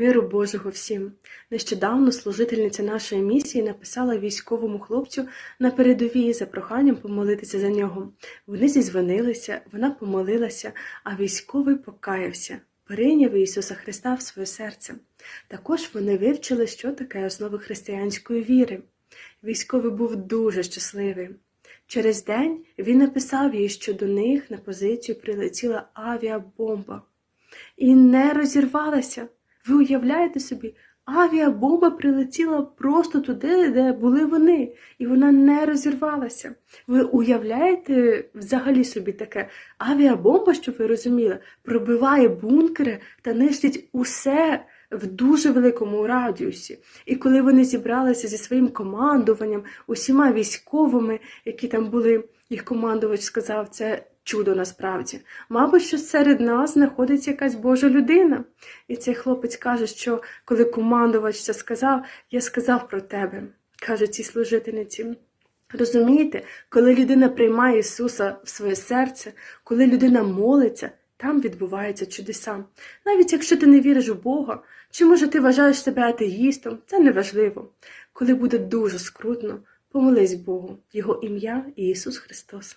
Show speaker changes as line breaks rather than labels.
Миру Божого всім! Нещодавно служительниця нашої місії написала військовому хлопцю на передовій за проханням помолитися за нього. Вони зізвонилися, вона помолилася, а військовий покаявся, прийняв Ісуса Христа в своє серце. Також вони вивчили, що таке основи християнської віри. Військовий був дуже щасливий. Через день він написав їй, що до них на позицію прилетіла авіабомба і не розірвалася. Ви уявляєте собі, авіабомба прилетіла просто туди, де були вони, і вона не розірвалася. Ви уявляєте взагалі собі таке? Авіабомба, щоб ви розуміли, пробиває бункери та нищить усе в дуже великому радіусі. І коли вони зібралися зі своїм командуванням, усіма військовими, які там були, їх командувач сказав, це чудо насправді. Мабуть, що серед нас знаходиться якась Божа людина. І цей хлопець каже, що коли командувач це сказав, я сказав про тебе, каже цій служительниці. Розумієте, коли людина приймає Ісуса в своє серце, коли людина молиться, там відбуваються чудеса. Навіть якщо ти не віриш в Бога, чи може ти вважаєш себе атеїстом, це не важливо. Коли буде дуже скрутно, помолись Богу, Його ім'я і Ісус Христос.